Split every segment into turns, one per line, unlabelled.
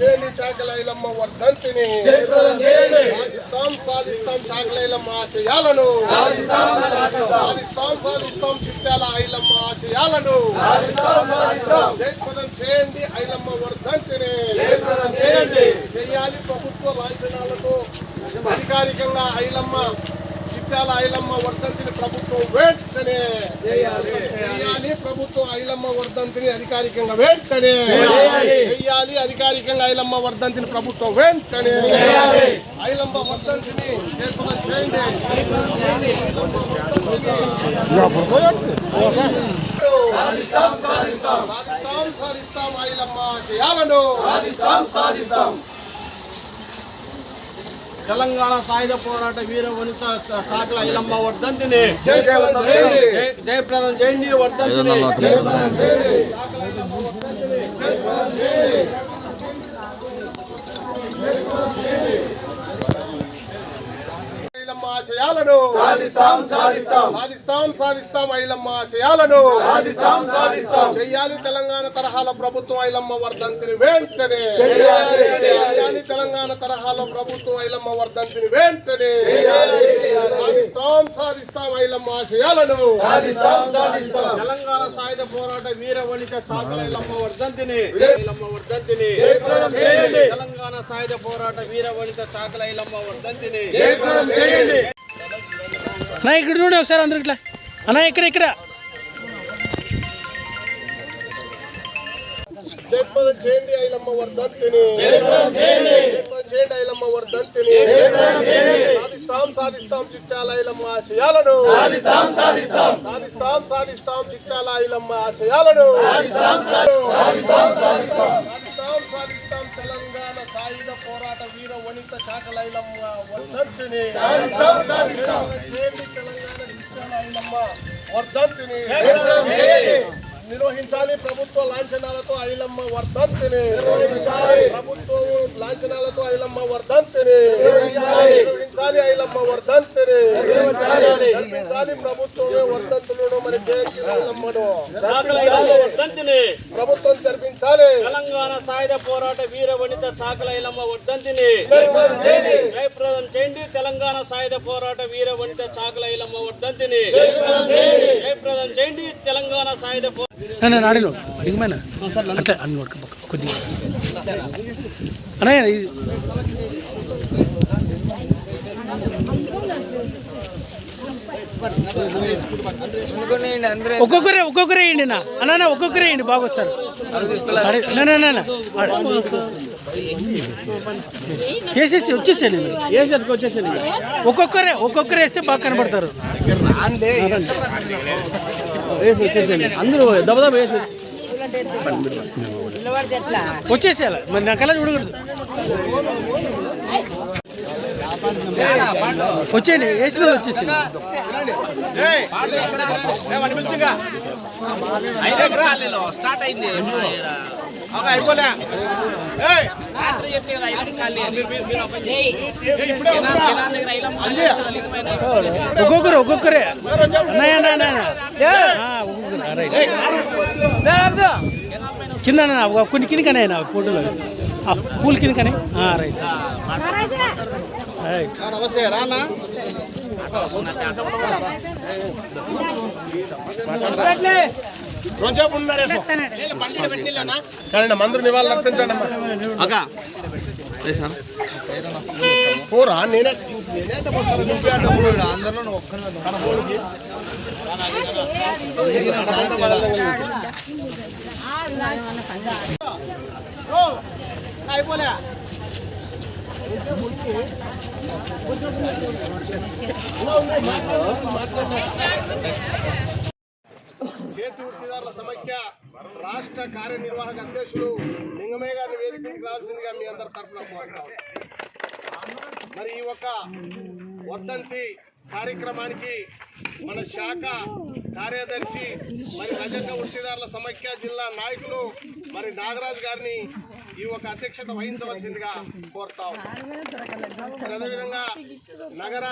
చేయండి చాకలైలమ్మ వర్ధంతిని. సాధిస్తాం సాధిస్తాం చాకలైలమ్మ ఆశయాలను. సాధిస్తాం సాధిస్తాం. చిత్యాల ఐలమ్మ ఆశయాలను. జయప్రదం చేయండి ఐలమ్మ వర్ధంతిని. చేయాలి ప్రభుత్వ లాంఛనాలతో అధికారికంగా ఐలమ్మ చిత్యాల ఐలమ్మ వర్ధంతిని ప్రభుత్వం వెంటనే చేయాలి. ప్రభుత్వం ఐలమ్మ వర్ధంతిని అధికారికంగా వెంటనే చేయాలి. అధికారికంగా ఐలమ్మ వర్ధంతిని ప్రభుత్వం వెంటనే ఐలమ్మ వర్ధంతిని చేయండి. సాధిస్తాం సాధిస్తాం. ఐలమ్మ ఆశయాలను
తెలంగాణ సాయుధ పోరాట వీర వనిత శాఖల ఐలమ్మ వర్ధంతిని.
జయప్రదం చేయండి
జయ- జయప్రదం చేయండి వర్ధంతిని.
ఆశయాలను
సాధిస్తాం సాధిస్తాం.
సాధిస్తాం సాధిస్తాం ఐలమ్మ ఆశయాలను.
సాధిస్తాం సాధిస్తాం.
చెయ్యాలి తెలంగాణ తరహాల ప్రభుత్వం ఐలమ్మ వర్ధంతిని వెంటనే. చెయ్యాలి తెలంగాణ తరహాలో ప్రభుత్వం ఐలమ్మ వర్ధంతిని వెంటనే. సాధిస్తాం సాధిస్తాం ఐలమ్మ ఆశయాలను.
సాధిస్తాం సాధిస్తాం.
తెలంగాణ సాయుధ పోరాట వీర వనిత శాఖల ఐలమ్మ వర్ధంతిని. ఐలమ్మ వర్ధంతిని. తెలంగాణ సాయుధ పోరాట వీర వనిత ఐలమ్మ వర్ధంతిని.
చేయండి
నా ఇక్కడ చూడండి ఒకసారి అందరు ఇట్లా. అన్నా ఇక్కడ ఇక్కడ.
చేయండి ఐలమ్మ వర్ధంతిని. చేయండి. ఐలమ్మ వర్ధంతిని. సాధిస్తాం సాధిస్తాం చిట్టాల ఐలమ్మ ఆశయాలను.
సాధిస్తాం సాధిస్తాం.
సాధిస్తాం సాధిస్తాం చిట్టాల ఐలమ్మ ఆశయాలను. సాధిస్తాం సాధిస్తాం తెలంగాణ సాయుధ పోరాట వీర వనిత చాకల ఐలమ్మ వర్ధంతిని. తెలంగాణ చిట్టాల ఐలమ్మ వర్ధంతిని. నిర్వహించాలి. ప్రభుత్వ లాంఛనాలతో ఐలమ్మ వర్ధంతిని. ప్రభుత్వం లాంఛనాలతో ఐలమ్మ వర్ధంతిని. నిర్వహించాలి. ఐలమ్మ వర్ధంతిని. జరిపించాలి ప్రభుత్వమే వర్ధంతులను మరి
వర్ధంతిని.
ప్రభుత్వం జరిపించాలి.
తెలంగాణ సాయుధ పోరాట వీర వనిత శాఖల ఐలమ్మ వర్ధంతిని.
జయప్రదం చేయండి.
తెలంగాణ సాయుధ పోరాట వీర వనిత శాఖల ఐలమ్మ వర్ధంతిని. జయప్రదం చేయండి. తెలంగాణ సాయుధ పో-
నేను నాడిలో దిగమైన అట్లా అన్ని పక్క కొద్దిగా. అన్నయ్య ఒక్కొక్కరే ఒక్కొక్కరే వేయండి నా. అన్న ఒక్కొక్కరే వేయండి బాగా వస్తారు వేసేసి
వచ్చేసాను
ఒక్కొక్కరే ఒక్కొక్కరే వేస్తే బాగా కనబడతారు.
వేసి వచ్చేసేయండి అందరూ దబదబ వేసి
వచ్చేసేయాలి మరి నాకల్లా చూడకూడదు వచ్చేయండి వేసిన వాళ్ళు వచ్చేసేయండి
స్టార్ట్ అయింది
ఒక్కొక్కరు ఒక్కొక్కరే. కింద కొన్ని కిందకనే నా ఫోటోలో. ఆ పూల్ కిందకనే ఆ, రైట్. రైట్.
నమస్తే రానా?
కొంచెం ఉన్నారేసో కానీ మందులు నివాళులు అర్పించండి అమ్మా.
అక్క.
పోరా నేనే
అయిపోలే
చేతి వృత్తిదారుల సమైక్య రాష్ట్ర కార్యనిర్వాహక అధ్యక్షులు లింగమయ్య గారిని వేదికకి రావాల్సిందిగా మీ అందరి తరఫున కోరుతాం మరి ఈ ఒక వర్ధంతి కార్యక్రమానికి మన శాఖ కార్యదర్శి మరి రజక వృత్తిదారుల సమైక్య జిల్లా నాయకులు మరి నాగరాజు గారిని ఈ ఒక అధ్యక్షత వహించవలసిందిగా కోరుతాం మరి అదేవిధంగా నగర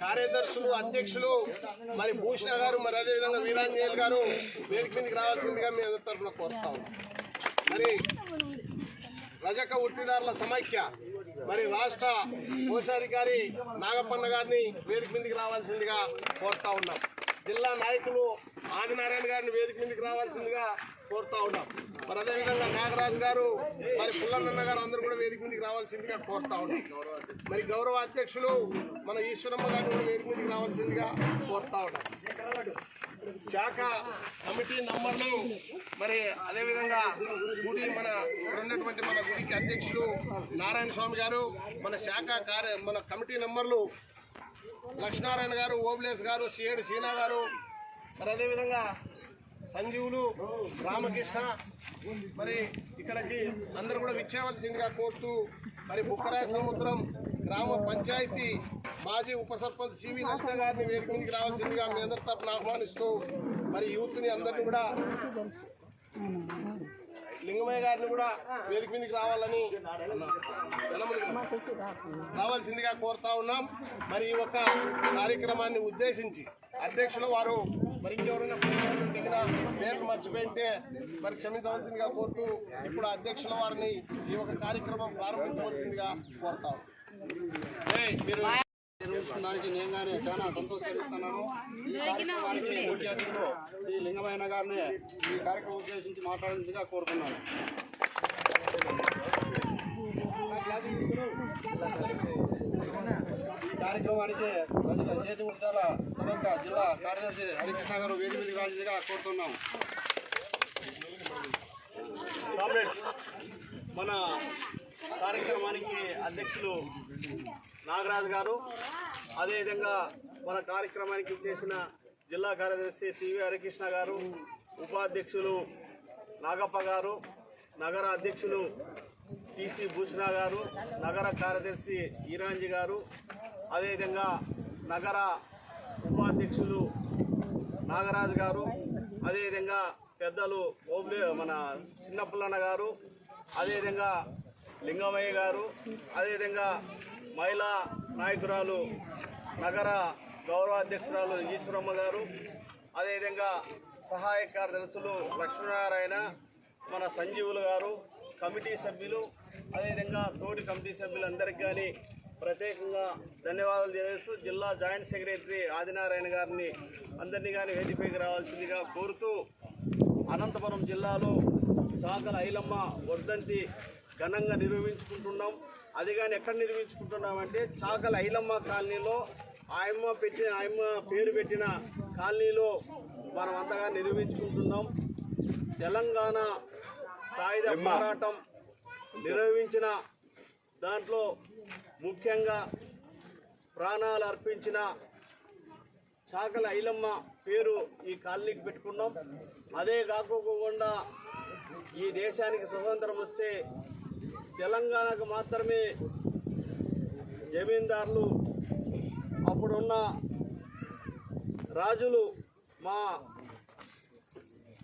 కార్యదర్శులు అధ్యక్షులు మరి భూషణ గారు మరి అదేవిధంగా వీరాంజనేయులు గారు వేదిక మీదకి రావాల్సిందిగా మీ తరఫున కోరుతాం మరి రజక వృత్తిదారుల సమైక్య మరి రాష్ట్ర కోశాధికారి నాగప్పన్న గారిని వేదిక మీదకి రావాల్సిందిగా కోరుతా ఉన్నాం. జిల్లా నాయకులు ఆదినారాయణ గారిని వేదిక మీదకి రావాల్సిందిగా కోరుతా ఉన్నాం. మరి అదేవిధంగా నాగరాజు గారు మరి పుల్లన్న గారు అందరూ కూడా వేదిక మీదకి రావాల్సిందిగా కోరుతా ఉన్నాం. మరి గౌరవ అధ్యక్షులు మన ఈశ్వరమ్మ గారిని కూడా వేదిక మీదకి రావాల్సిందిగా కోరుతా ఉన్నాం. శాఖ కమిటీ నంబర్లు మరి అదేవిధంగా గుడి మన ఉన్నటువంటి మన గుడికి అధ్యక్షులు నారాయణ స్వామి గారు మన శాఖ కార్య మన కమిటీ నంబర్లు లక్ష్మీనారాయణ గారు ఓబ్లేస్ గారు సిఏడు సీనా గారు మరి అదేవిధంగా సంజీవులు రామకృష్ణ మరి ఇక్కడికి అందరూ కూడా విచ్చేయవలసిందిగా కోరుతూ మరి బుక్కరాయ సముద్రం గ్రామ పంచాయతీ మాజీ ఉప సర్పంచ్ సివి లలిత గారిని వేదిక మీదకి రావాల్సిందిగా మీ అందరి తరఫున ఆహ్వానిస్తూ మరి యూత్ని అందరినీ కూడా లింగమయ్య గారిని కూడా వేదిక మీదకి రావాలని రావాల్సిందిగా కోరుతా ఉన్నాం. మరి ఈ యొక్క కార్యక్రమాన్ని ఉద్దేశించి అధ్యక్షులు వారు మరి ఇంకెవరైనా దగ్గర పేర్లు మర్చిపోయింటే మరి క్షమించవలసిందిగా కోరుతూ ఇప్పుడు అధ్యక్షుల వారిని ఈ యొక్క కార్యక్రమం ప్రారంభించవలసిందిగా కోరుతాం నిర్వహించుకోవడానికి నేను కానీ చాలా కార్యక్రమానికి ముఖ్య అతిథులు శ్రీ లింగమైన గారిని ఈ కార్యక్రమం ఉద్దేశించి మాట్లాడేందుగా కోరుతున్నాను. ఈ కార్యక్రమానికి రజత చేతి ఉద్దాల సభక జిల్లా కార్యదర్శి హరికృష్ణ గారు వేది మీదకి రాజుగా కోరుతున్నాం.
మన కార్యక్రమానికి అధ్యక్షులు నాగరాజు గారు. అదేవిధంగా మన కార్యక్రమానికి చేసిన జిల్లా కార్యదర్శి సివి హరికృష్ణ గారు ఉపాధ్యక్షులు నాగప్ప గారు నగర అధ్యక్షులు టీసీ భూషణ గారు నగర కార్యదర్శి ఈరాంజీ గారు అదేవిధంగా నగర ఉపాధ్యక్షులు నాగరాజు గారు అదేవిధంగా పెద్దలు ఓబ్లే మన చిన్నపుల్లన్న గారు అదేవిధంగా లింగమయ్య గారు అదేవిధంగా మహిళా నాయకురాలు నగర గౌరవాధ్యక్షురాలు ఈశ్వరమ్మ గారు అదేవిధంగా సహాయ కార్యదర్శులు లక్ష్మీనారాయణ మన సంజీవులు గారు కమిటీ సభ్యులు అదేవిధంగా తోటి కమిటీ సభ్యులందరికీ కానీ ప్రత్యేకంగా ధన్యవాదాలు తెలియజేస్తూ జిల్లా జాయింట్ సెక్రటరీ ఆదినారాయణ గారిని అందరినీ కానీ వేదికపైకి రావాల్సిందిగా కోరుతూ అనంతపురం జిల్లాలో చాకల ఐలమ్మ వర్ధంతి ఘనంగా నిర్వహించుకుంటున్నాం. అది కానీ ఎక్కడ నిర్వహించుకుంటున్నామంటే చాకల ఐలమ్మ కాలనీలో ఆయమ్మ పెట్టిన ఆయమ్మ పేరు పెట్టిన కాలనీలో మనం అంతగా నిర్వహించుకుంటున్నాం. తెలంగాణ సాయుధ పోరాటం నిర్వహించిన దాంట్లో ముఖ్యంగా ప్రాణాలు అర్పించిన చాకల ఐలమ్మ పేరు ఈ కాలనీకి పెట్టుకున్నాం. అదే కాకోకుండా ఈ దేశానికి స్వతంత్రం వస్తే తెలంగాణకు మాత్రమే జమీందారులు అప్పుడున్న రాజులు మా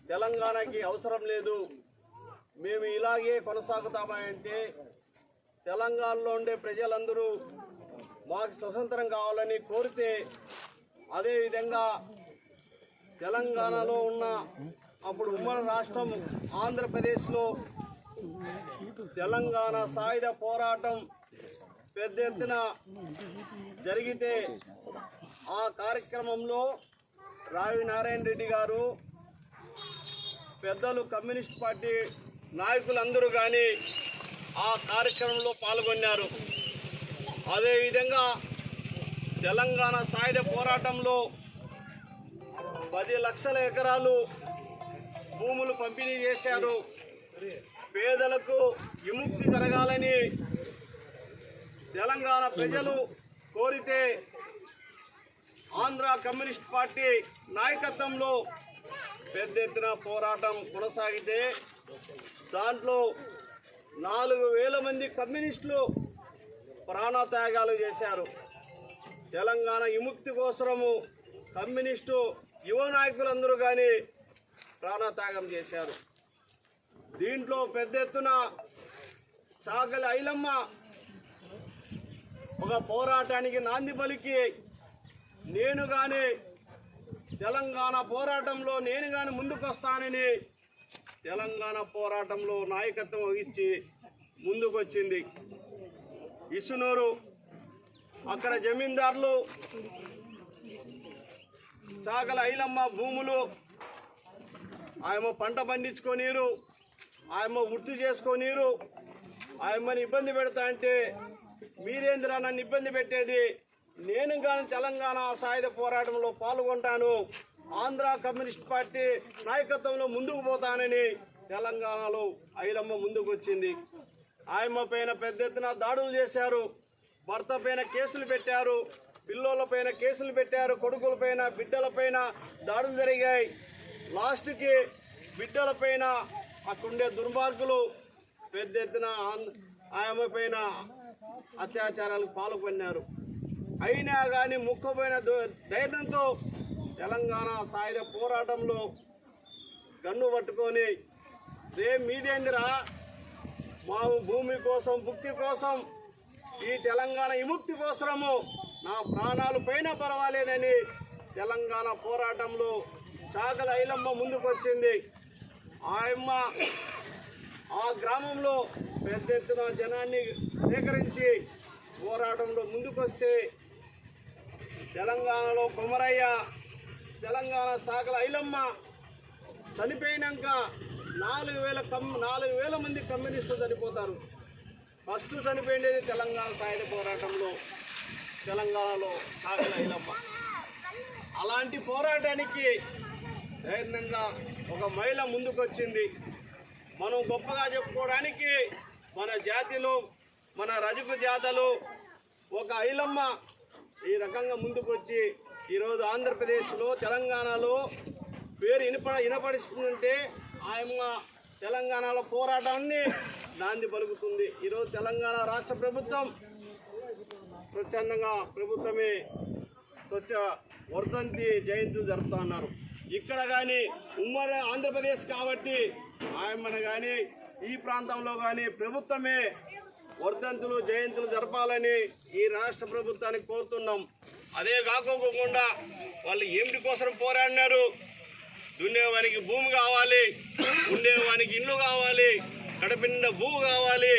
తెలంగాణకి అవసరం లేదు. మేము ఇలాగే కొనసాగుతామంటే తెలంగాణలో ఉండే ప్రజలందరూ మాకు స్వతంత్రం కావాలని కోరితే అదేవిధంగా తెలంగాణలో ఉన్న అప్పుడు ఉమ్మడి రాష్ట్రం ఆంధ్రప్రదేశ్లో తెలంగాణ సాయుధ పోరాటం పెద్ద ఎత్తున జరిగితే ఆ కార్యక్రమంలో రావి నారాయణ రెడ్డి గారు పెద్దలు కమ్యూనిస్ట్ పార్టీ నాయకులందరూ కానీ ఆ కార్యక్రమంలో పాల్గొన్నారు. అదేవిధంగా తెలంగాణ సాయుధ పోరాటంలో పది లక్షల ఎకరాలు భూములు పంపిణీ చేశారు. పేదలకు విముక్తి జరగాలని తెలంగాణ ప్రజలు కోరితే ఆంధ్ర కమ్యూనిస్ట్ పార్టీ నాయకత్వంలో పెద్ద ఎత్తున పోరాటం కొనసాగితే దాంట్లో నాలుగు వేల మంది కమ్యూనిస్టులు ప్రాణత్యాగాలు చేశారు. తెలంగాణ విముక్తి కోసము కమ్యూనిస్టు యువ నాయకులందరూ కానీ ప్రాణత్యాగం చేశారు. దీంట్లో పెద్ద ఎత్తున చాకలి ఐలమ్మ ఒక పోరాటానికి నాంది పలికి. నేను కానీ తెలంగాణ పోరాటంలో నేను కానీ ముందుకొస్తానని తెలంగాణ పోరాటంలో నాయకత్వం వహించి ముందుకొచ్చింది. ఇసునూరు అక్కడ జమీందారులు చాకల ఐలమ్మ భూములు ఆమె పంట పండించుకోనీరు. ఆయమ్మ వృత్తి చేసుకోనీరు. ఆయమ్మని ఇబ్బంది పెడతా అంటే మీరేందిరా నన్ను ఇబ్బంది పెట్టేది? నేను కానీ తెలంగాణ సాయుధ పోరాటంలో పాల్గొంటాను. ఆంధ్ర కమ్యూనిస్ట్ పార్టీ నాయకత్వంలో ముందుకు పోతానని తెలంగాణలో ఐలమ్మ ముందుకు వచ్చింది ఆయమ్మ పైన పెద్ద ఎత్తున దాడులు చేశారు. భర్త పైన కేసులు పెట్టారు. పిల్లోల పైన కేసులు పెట్టారు. కొడుకుల పైన దాడులు జరిగాయి. లాస్ట్కి బిడ్డలపైన అక్కడుండే దుర్మార్గులు పెద్ద ఎత్తున ఆంధ్ర- పైన అత్యాచారాలకు పాల్పడినారు. అయినా కానీ ముక్కుపోయిన ధైర్యంతో తెలంగాణ సాయుధ పోరాటంలో గన్ను పట్టుకొని రే మీదేందిరా? మా భూమి కోసం భుక్తి కోసం ఈ తెలంగాణ విముక్తి కోసము నా ప్రాణాలు పైన పర్వాలేదని తెలంగాణ పోరాటంలో చాకల ఐలమ్మ ముందుకొచ్చింది. ఆయమ్మ ఆ గ్రామంలో పెద్ద ఎత్తున జనాన్ని సేకరించి పోరాటంలో ముందుకొస్తే తెలంగాణలో కొమరయ్య తెలంగాణ శాఖల ఐలమ్మ చనిపోయినాక నాలుగు వేల కమ్ నాలుగు వేల మంది కమ్యూనిస్టులు చనిపోతారు. ఫస్ట్ చనిపోయినది తెలంగాణ సాయుధ పోరాటంలో తెలంగాణలో శాఖల ఐలమ్మ. అలాంటి పోరాటానికి ధైర్యంగా ఒక మహిళ ముందుకొచ్చింది. మనం గొప్పగా చెప్పుకోవడానికి మన జాతిలో మన రజకు జాతలు ఒక ఐలమ్మ ఈ రకంగా ముందుకొచ్చి ఈరోజు ఆంధ్రప్రదేశ్లో తెలంగాణలో పేరు వినప వినపడిస్తుందంటే ఆయమ్మ తెలంగాణలో పోరాటాన్ని నాంది పలుకుతుంది. ఈరోజు తెలంగాణ రాష్ట్ర ప్రభుత్వం స్వచ్ఛందంగా ప్రభుత్వమే స్వచ్ఛ వర్ధంతి జయంతులు జరుపుతా ఉన్నారు. ఇక్కడ కానీ ఉమ్మడి ఆంధ్రప్రదేశ్ కాబట్టి ఆయమ్మను కానీ ఈ ప్రాంతంలో కానీ ప్రభుత్వమే వర్ధంతులు జయంతులు జరపాలని ఈ రాష్ట్ర ప్రభుత్వానికి కోరుతున్నాం. అదే కాకోకుండా వాళ్ళు ఏమిటి కోసం పోరాడినారు? దున్నేవానికి భూమి కావాలి ఉండేవానికి ఇల్లు కావాలి కడపిండ భూమి కావాలి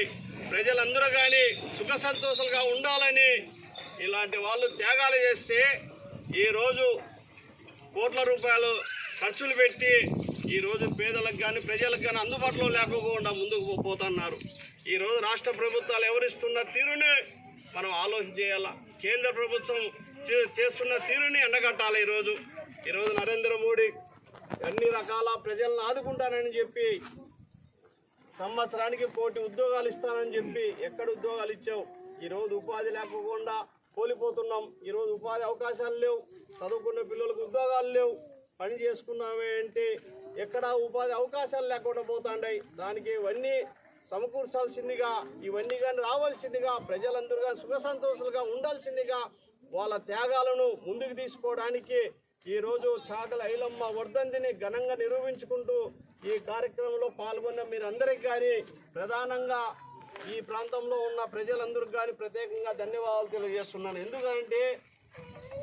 ప్రజలందరూ కానీ సుఖ సంతోషాలుగా ఉండాలని ఇలాంటి వాళ్ళు త్యాగాలు చేస్తే ఈరోజు కోట్ల రూపాయలు ఖర్చులు పెట్టి ఈరోజు పేదలకు కానీ ప్రజలకు కానీ అందుబాటులో లేకపోకుండా ముందుకు పోతున్నారు. ఈరోజు రాష్ట్ర ప్రభుత్వాలు ఎవరిస్తున్న తీరుని మనం ఆలోచన చేయాలా? కేంద్ర ప్రభుత్వం చే- చేస్తున్న తీరుని ఎండగట్టాలి ఈరోజు ఈరోజు నరేంద్ర మోడీ అన్ని రకాల ప్రజలను ఆదుకుంటానని చెప్పి సంవత్సరానికి కోటి ఉద్యోగాలు ఇస్తానని చెప్పి ఎక్కడ ఉద్యోగాలు ఇచ్చావు? ఈరోజు ఉపాధి లేకపోకుండా కోల్పోతున్నాం. ఈరోజు ఉపాధి అవకాశాలు లేవు. చదువుకున్న పిల్లలకు ఉద్యోగాలు లేవు. పని చేసుకున్నామే అంటే ఎక్కడ ఉపాధి అవకాశాలు లేకుండా పోతాండాయి. దానికి ఇవన్నీ సమకూర్చాల్సిందిగా ఇవన్నీ కానీ రావాల్సిందిగా ప్రజలందరూ కానీ సుఖ సంతోషాలుగా ఉండాల్సిందిగా వాళ్ళ త్యాగాలను ముందుకు తీసుకోవడానికి ఈరోజు చాకల ఐలమ్మ వర్ధంతిని ఘనంగా నిరూపించుకుంటూ ఈ కార్యక్రమంలో పాల్గొన్న మీరందరికీ కానీ ప్రధానంగా ఈ ప్రాంతంలో ఉన్న ప్రజలందరికీ కానీ ప్రత్యేకంగా ధన్యవాదాలు తెలియజేస్తున్నాను. ఎందుకంటే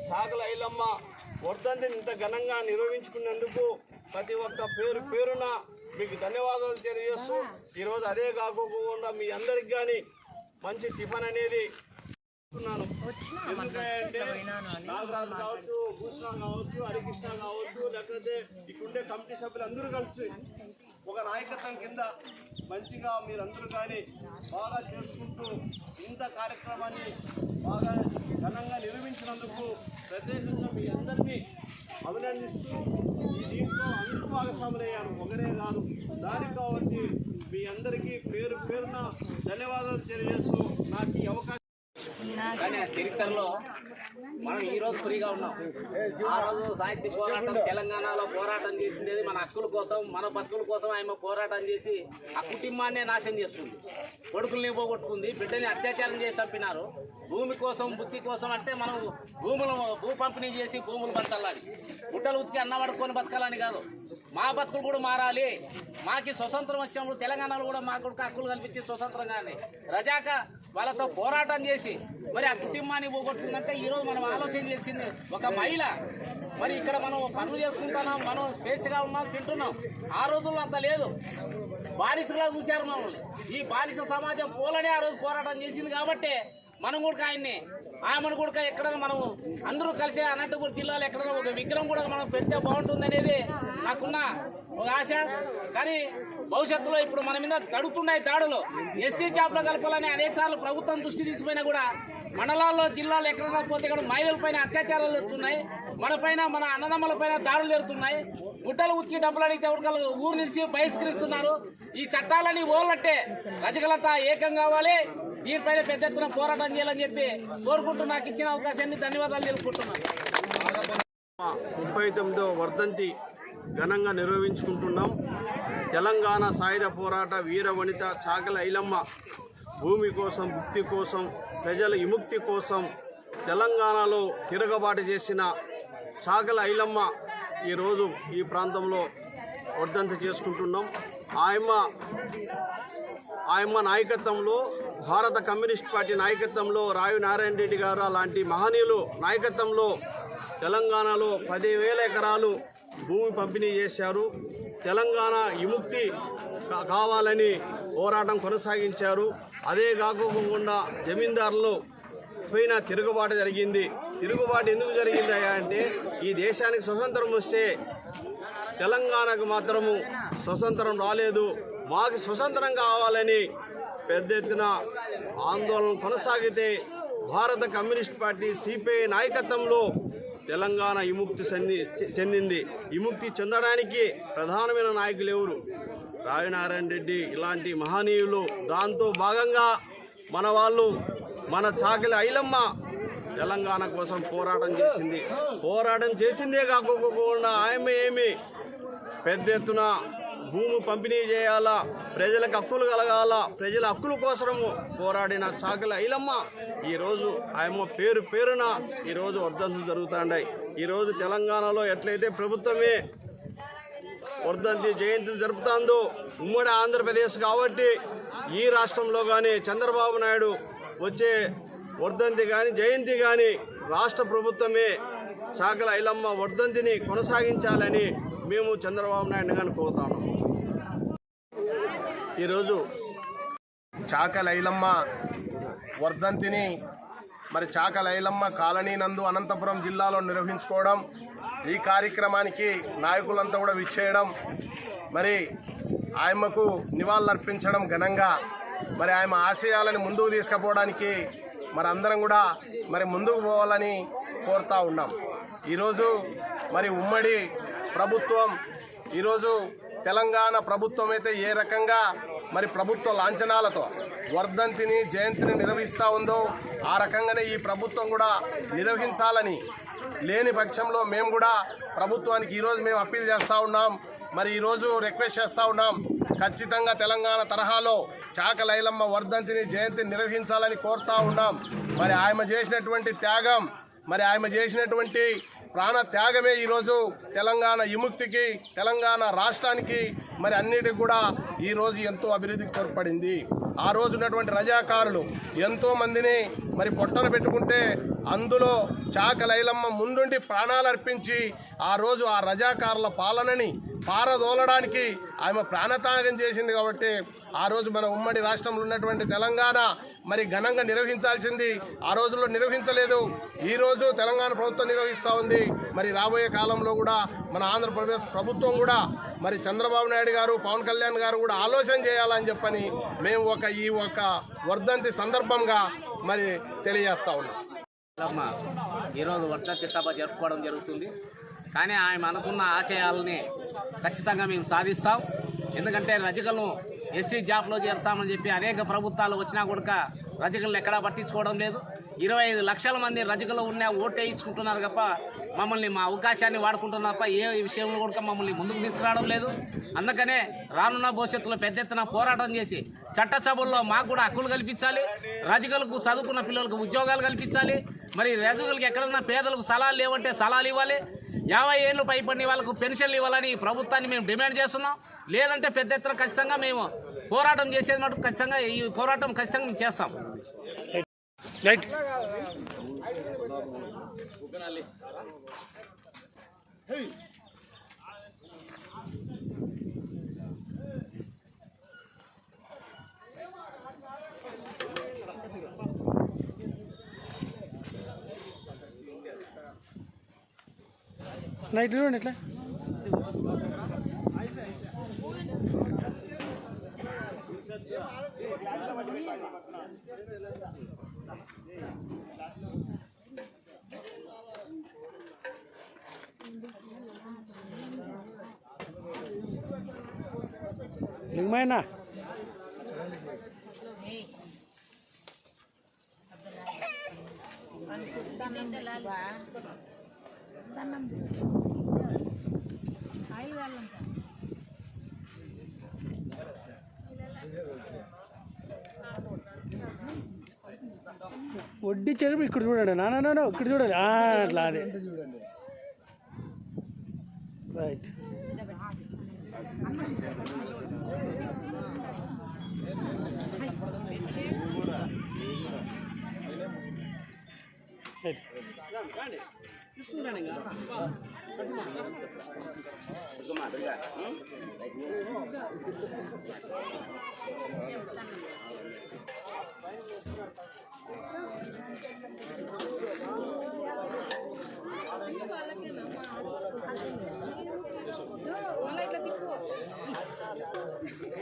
చాకల ఐలమ్మ వర్ధంతిని ఇంత ఘనంగా నిర్వహించుకున్నందుకు ప్రతి ఒక్క పేరు పేరున మీకు ధన్యవాదాలు తెలియజేస్తూ ఈరోజు అదే కాకోకుండా మీ అందరికి కానీ మంచి టిఫిన్ అనేది. ఎందుకంటే నాగరాజు కావచ్చు భూషణ కావచ్చు హరికృష్ణ కావచ్చు లేకపోతే ఇక్కడుండే కమిటీ సభ్యులు అందరూ కలిసి ఒక నాయకత్వం కింద మంచిగా మీరందరూ కానీ బాగా చేసుకుంటూ ఇంత కార్యక్రమాన్ని బాగా ఘనంగా నిర్వహించినందుకు ప్రత్యేకంగా మీ అందరినీ అభినందిస్తూ ఈ దీంట్లో అందరూ భాగస్వాములయ్యారు. ఒకరే కాదు దానికి కాబట్టి మీ అందరికీ పేరు పేరున ధన్యవాదాలు తెలియజేస్తూ నాకు ఈ అవకాశం
కానీ ఆ చరిత్రలో మనం ఈ రోజు ఫ్రీగా ఉన్నాం. ఆ రోజు సాహిత్య పోరాటం తెలంగాణలో పోరాటం చేసింది మన హక్కుల కోసం మన బతుకుల కోసం ఆమె పోరాటం చేసి ఆ కుటుంబాన్నే నాశనం చేస్తుంది కొడుకుల్ని పోగొట్టుకుంది బిడ్డని అత్యాచారం చేసి చంపినారు. భూమి కోసం బుద్ధి కోసం అంటే మనం భూములు భూ పంపిణీ చేసి భూములు పంచాలని. గుట్టలు ఉతికి అన్నం పడుకొని బతకాలని కాదు. మా బతుకులు కూడా మారాలి. మాకి స్వతంత్రం వచ్చినప్పుడు తెలంగాణలో కూడా మాకు కూడా హక్కులు కల్పించి స్వతంత్రంగానే. రజాక వాళ్ళతో పోరాటం చేసి మరి ఆ కుటుంబాన్ని పోగొట్టుకుందంటే ఈరోజు మనం ఆలోచన చేసింది ఒక మహిళ. మరి ఇక్కడ మనం పనులు చేసుకుంటున్నాం మనం స్వేచ్ఛగా ఉన్నాం తింటున్నాం. ఆ రోజుల్లో అంత లేదు. బానిసగా చూశారు మమ్మల్ని. ఈ బానిస సమాజం పోలనే ఆ రోజు పోరాటం చేసింది కాబట్టి మనం కూడా ఆయన్ని. ఆమెను కూడా ఎక్కడ మనం అందరూ కలిసి అనంతపురం జిల్లాలో ఎక్కడ ఒక విగ్రహం కూడా మనం పెడితే బాగుంటుంది అనేది నాకున్న ఒక ఆశ. కానీ భవిష్యత్తులో ఇప్పుడు మన మీద తడుతున్నాయి దాడులు. ఎస్టీ చేపలు కలపాలని అనేక సార్లు ప్రభుత్వం దృష్టి తీసిపోయినా కూడా మండలాల్లో జిల్లాలో ఎక్కడన్నా పోతే ఇక్కడ మహిళల పైన అత్యాచారాలు జరుగుతున్నాయి. మన పైన మన అన్నదమ్ముల పైన దాడులు జరుగుతున్నాయి. గుట్టలు ఉతికి డబ్బులు అడిగితే ఎవరికల్లా ఊరు నుంచి బహిష్కరిస్తున్నారు. ఈ చట్టాలని ఓళ్ళట్టే ప్రజలంతా ఏకం కావాలి. దీనిపైన పెద్ద ఎత్తున పోరాటం చేయాలని చెప్పి కోరుకుంటూ నాకు ఇచ్చిన అవకాశాన్ని ధన్యవాదాలు తెలుపుకుంటున్నాను.
ముప్పై తొమ్మిదో వర్ధంతి ఘనంగా నిర్వహించుకుంటున్నాం. తెలంగాణ సాయుధ పోరాట వీర వనిత చాకల ఐలమ్మ భూమి కోసం ముక్తి కోసం ప్రజల విముక్తి కోసం తెలంగాణలో తిరగబాటు చేసిన చాకల ఐలమ్మ ఈరోజు ఈ ప్రాంతంలో వర్ధంతి చేసుకుంటున్నాం. ఆయమ్మ ఆయమ్మ నాయకత్వంలో భారత కమ్యూనిస్ట్ పార్టీ నాయకత్వంలో రావి నారాయణ రెడ్డి గారు లాంటి మహనీయులు నాయకత్వంలో తెలంగాణలో పదివేల ఎకరాలు భూమి పంపిణీ చేశారు. తెలంగాణ విముక్తి కావాలని పోరాటం కొనసాగించారు. అదే కాకుండా జమీందారులు పైన తిరుగుబాటు జరిగింది. తిరుగుబాటు ఎందుకు జరిగింది అంటే ఈ దేశానికి స్వతంత్రం వస్తే తెలంగాణకు మాత్రము స్వతంత్రం రాలేదు. మాకు స్వతంత్రం కావాలని పెద్ద ఎత్తున ఆందోళన కొనసాగితే భారత కమ్యూనిస్ట్ పార్టీ సిపిఐ నాయకత్వంలో తెలంగాణ విముక్తి చెంది చెందింది. విముక్తి చెందడానికి ప్రధానమైన నాయకులు ఎవరు? రావినారాయణ రెడ్డి ఇలాంటి మహనీయులు దాంతో భాగంగా మన వాళ్ళు మన చాకలి ఐలమ్మ తెలంగాణ కోసం పోరాటం చేసింది. పోరాటం చేసిందే కాకుండా ఆమె ఏమి పెద్ద ఎత్తున భూమి పంపిణీ చేయాలా ప్రజలకు హక్కులు కలగాల ప్రజల హక్కుల కోసము పోరాడిన చాకలి ఐలమ్మ ఈరోజు ఆయమ్మ పేరు పేరున ఈరోజు వర్ధంతులు జరుగుతున్నాయి ఈరోజు తెలంగాణలో ఎట్లయితే ప్రభుత్వమే వర్ధంతి జయంతులు జరుపుతాందో ఉమ్మడి ఆంధ్రప్రదేశ్ కాబట్టి ఈ రాష్ట్రంలో కానీ చంద్రబాబు నాయుడు వచ్చే వర్ధంతి కానీ జయంతి కానీ రాష్ట్ర ప్రభుత్వమే చాకల ఐలమ్మ వర్ధంతిని కొనసాగించాలని మేము చంద్రబాబు నాయుడు గారిని కోరుతాము.
ఈరోజు చాకలైలమ్మ వర్ధంతిని మరి చాకలైలమ్మ కాలనీ నందు అనంతపురం జిల్లాలో నిర్వహించుకోవడం ఈ కార్యక్రమానికి నాయకులంతా కూడా విచ్చేయడం మరి ఆయమ్మకు నివాళులర్పించడం ఘనంగా మరి ఆయన ఆశయాలను ముందుకు తీసుకుపోవడానికి మరి అందరం కూడా మరి ముందుకు పోవాలని కోరుతా ఉన్నాం. ఈరోజు మరి ఉమ్మడి ప్రభుత్వం ఈరోజు తెలంగాణ ప్రభుత్వం అయితే ఏ రకంగా మరి ప్రభుత్వ లాంఛనాలతో వర్ధంతిని జయంతిని నిర్వహిస్తూ ఉందో ఆ రకంగానే ఈ ప్రభుత్వం కూడా నిర్వహించాలని లేని పక్షంలో మేము కూడా ప్రభుత్వానికి ఈరోజు మేము అప్పీల్ చేస్తూ ఉన్నాం. మరి ఈరోజు రిక్వెస్ట్ చేస్తూ ఉన్నాం. ఖచ్చితంగా తెలంగాణ తరహాలో చాక లైలమ్మ వర్ధంతిని జయంతిని నిర్వహించాలని కోరుతా ఉన్నాం. మరి ఆయన చేసినటువంటి త్యాగం మరి ఆయన చేసినటువంటి ప్రాణ త్యాగమే ఈరోజు తెలంగాణ విముక్తికి తెలంగాణ రాష్ట్రానికి మరి అన్నిటికి కూడా ఈరోజు ఎంతో అభివృద్ధికి తోడ్పడింది. ఆ రోజు ఉన్నటువంటి రజాకారులు ఎంతో మందిని మరి పొట్టన పెట్టుకుంటే అందులో చాక లైలమ్మ ముందుండి ప్రాణాలు అర్పించి ఆ రోజు ఆ రజాకారుల పాలనని పారదోలడానికి ఆమె ప్రాణత్యాగం చేసింది కాబట్టి ఆ రోజు మన ఉమ్మడి రాష్ట్రంలో ఉన్నటువంటి తెలంగాణ మరి ఘనంగా నిర్వహించాల్సింది ఆ రోజుల్లో నిర్వహించలేదు. ఈరోజు తెలంగాణ ప్రభుత్వం నిర్వహిస్తూ ఉంది. మరి రాబోయే కాలంలో కూడా మన ఆంధ్రప్రదేశ్ ప్రభుత్వం కూడా మరి చంద్రబాబు నాయుడు గారు పవన్ కళ్యాణ్ గారు కూడా ఆలోచన చేయాలని చెప్పని మేము ఒక ఈ ఒక వర్ధంతి సందర్భంగా మరి తెలియజేస్తా ఉన్నాం.
ఈరోజు వర్ధంతి సభ జరుపుకోవడం జరుగుతుంది. కానీ ఆయన అనుకున్న ఆశయాలని ఖచ్చితంగా మేము సాధిస్తాం. ఎందుకంటే రజకలను ఎస్సీ జాబ్లో చేస్తామని చెప్పి అనేక ప్రభుత్వాలు వచ్చినా కూడా రజకులను ఎక్కడా పట్టించుకోవడం లేదు. ఇరవై ఐదు లక్షల మంది రజకులు ఉన్న ఓటు వేయించుకుంటున్నారు తప్ప మమ్మల్ని మా అవకాశాన్ని వాడుకుంటున్నారు తప్ప ఏ విషయంలో కూడా మమ్మల్ని ముందుకు తీసుకురావడం లేదు. అందుకనే రానున్న భవిష్యత్తులో పెద్ద ఎత్తున పోరాటం చేసి చట్టసభల్లో మాకు కూడా హక్కులు కల్పించాలి. రజకులకు చదువుకున్న పిల్లలకు ఉద్యోగాలు కల్పించాలి. మరి రజకులకు ఎక్కడన్నా పేదలకు సలాలు లేవంటే సలాలు ఇవ్వాలి. యాభై ఏళ్ళు పైపడిన వాళ్ళకు పెన్షన్లు ఇవ్వాలని ఈ ప్రభుత్వాన్ని మేము డిమాండ్ చేస్తున్నాం. లేదంటే పెద్ద ఎత్తున ఖచ్చితంగా మేము పోరాటం చేసేది మటుకు ఖచ్చితంగా ఈ పోరాటం ఖచ్చితంగా మేము చేస్తాం.
రైట్ నైట్ చూడండి ఇట్లా లింగమైనా వడ్డీ చెరుపు ఇక్కడ చూడండి. నానా ఇక్కడ చూడండి. అట్లా అదే. Right Thank you.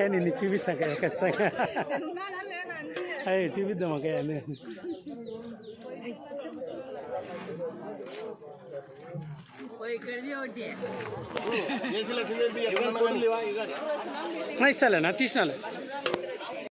నిన్ను చూపిస్తాం కదా ఖచ్చితంగా అయ్యి చూపిద్దాం అక్క అన్నీ
కేసులు వచ్చింది
ఇస్తాలే నా తీసినాలే.